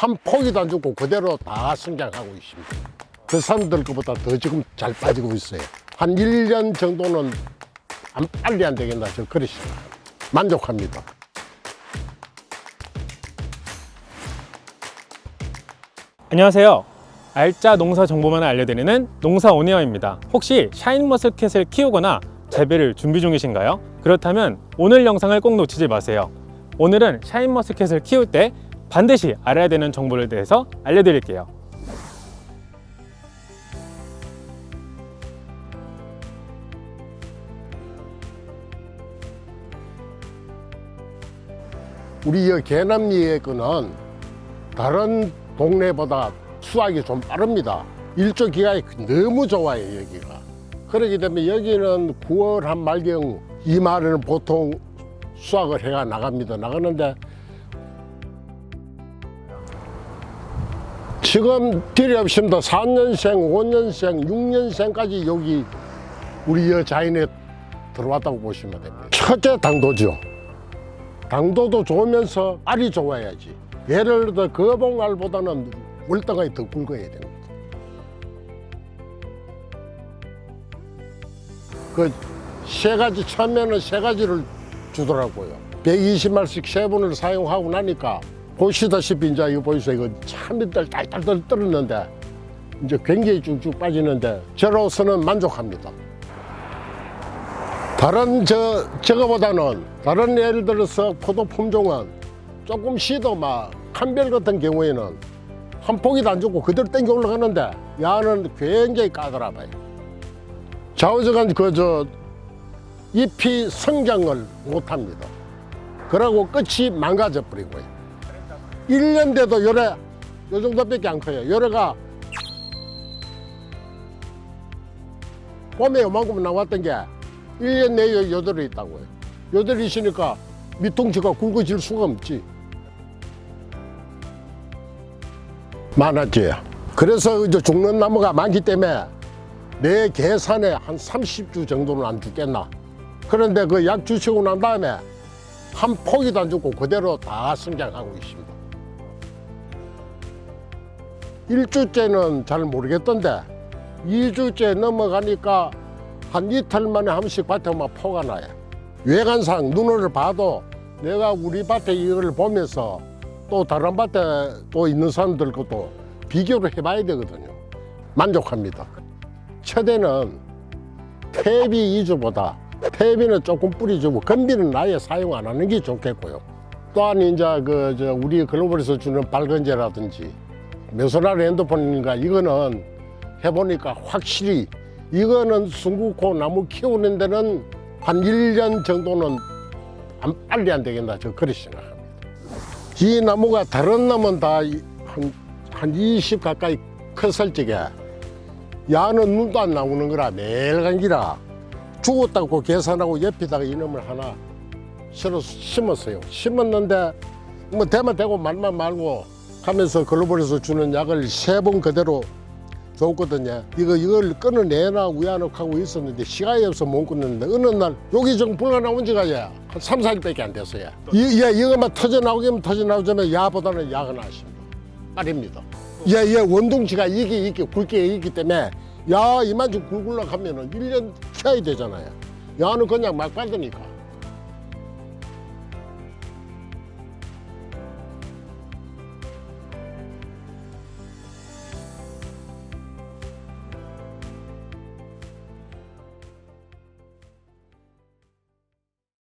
한 포기도 안 주고 그대로 다 성장하고 있습니다. 그 사람들 것보다 더 지금 잘 빠지고 있어요. 한 1년 정도는 안 빨리 안 되겠나 저 생각합니다. 만족합니다. 안녕하세요. 알짜 농사 정보만을 알려드리는 농사 오네어입니다. 혹시 샤인머스켓을 키우거나 재배를 준비 중이신가요? 그렇다면 오늘 영상을 꼭 놓치지 마세요. 오늘은 샤인머스켓을 키울 때 반드시 알아야 되는 정보를 대해서 알려드릴게요. 우리 이 개남리의 거는 다른 동네보다 수확이 좀 빠릅니다. 일조 기간이 너무 좋아요, 여기가. 그렇기 때문에 여기는 9월 한 말경 이 말에는 보통 수확을 해가 나갑니다. 나가는데 지금 딜이 없습니다. 4년생, 5년생, 6년생까지 여기 우리 여자인에 들어왔다고 보시면 됩니다. 첫째 당도죠. 당도도 좋으면서 알이 좋아야지. 예를 들어 거봉알보다는 월등하게 더 굵어야 됩니다. 그 세 가지 처음에는 세 가지를 주더라고요. 120마리씩 세 번을 사용하고 나니까 보시다시피 이제 이거 보이세요. 이거 참이들 딸딸딸 떨었는데 이제 굉장히 쭉쭉 빠지는데 저로서는 만족합니다. 다른 저 저거보다는 다른 예를 들어서 포도 품종은 조금 쉬도 막 칸별 같은 경우에는 한 포기도 안 주고 그대로 땡겨 올라가는데 야는 굉장히 까다로워요. 좌우저간 그저 잎이 성장을 못합니다. 그러고 끝이 망가져 버리고요. 1년 돼도 요래 요 정도밖에 안 커요. 요래가 봄에 요만큼 나왔던 게 1년 내에 여덟이 있다고요. 여덟이 있으니까 밑둥치가 굵어질 수가 없지. 많았지. 그래서 이제 죽는 나무가 많기 때문에 내 계산에 한 30주 정도는 안 죽겠나. 그런데 그 약 주시고 난 다음에 한 포기도 안 주고 그대로 다 성장하고 있습니다. 일주째는 잘 모르겠던데 2주째 넘어가니까 한 이틀 만에 한 번씩 밭에 막 포가 나요. 외관상 눈을 봐도 내가 우리 밭에 이걸 보면서 또 다른 밭에 또 있는 사람들 것도 비교를 해봐야 되거든요. 만족합니다. 첫에는 퇴비 이주보다 퇴비는 조금 뿌리주고 건비는 아예 사용 안 하는 게 좋겠고요. 또한 이제 그저 우리 글로벌에서 주는 발건제라든지 메소라르 핸드폰인가 이거는 해보니까 확실히 이거는 숨구코 나무 키우는 데는 한 1년 정도는 안 빨리 안 되겠나 저 그렇게 생각합니다. 이 나무가 다른 나무는 다한한 20 가까이 컸을 적에 야는 눈도 안 나오는 거라 매일 간기라 죽었다고 계산하고 옆에다가 이놈을 하나 실어 심었어요. 심었는데 뭐 대만 되고 말만 말고 하면서 글로벌에서 주는 약을 세 번 그대로 줬거든요. 이거 이걸 끊어내나 우야놓고 하고 있었는데 시간이 없어 못 끊는데 어느 날 여기 좀 불러 나온 지가 예, 한 3, 4일밖에 안 됐어요. 이, 예, 이거만 터져 나오기면 터져 나오자면 야보다는 야가 나십니다. 빨입니다. 예, 예, 원동치가 이게 이게 굵게 있기 때문에 야 이만큼 굵으려 하면은 1년 키워야 되잖아요. 야는 그냥 막 빠지니까.